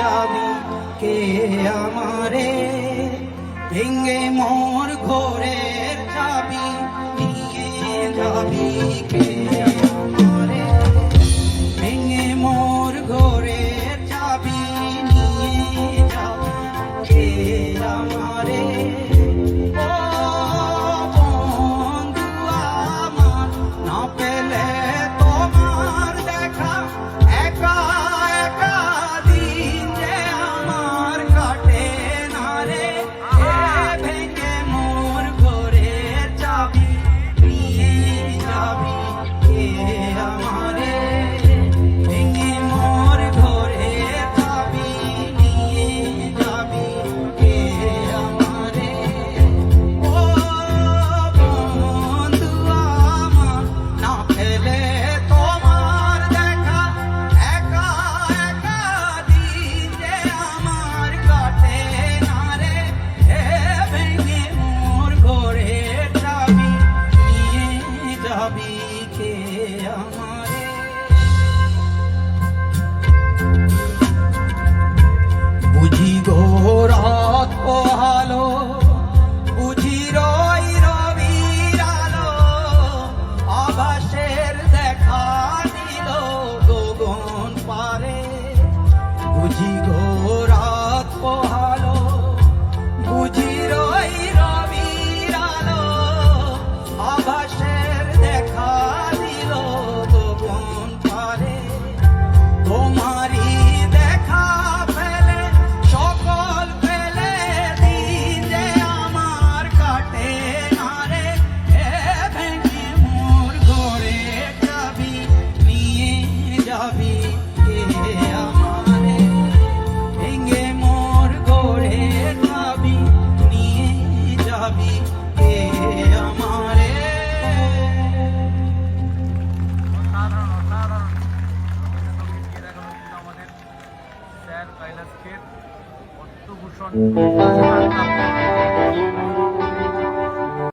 যাবি? কে আমারে ভেঙে মোর ঘরে চাবি? নিয়ে যাবি কে? মাঝি পাবি কে আমারে? স্যার কৈলাসকে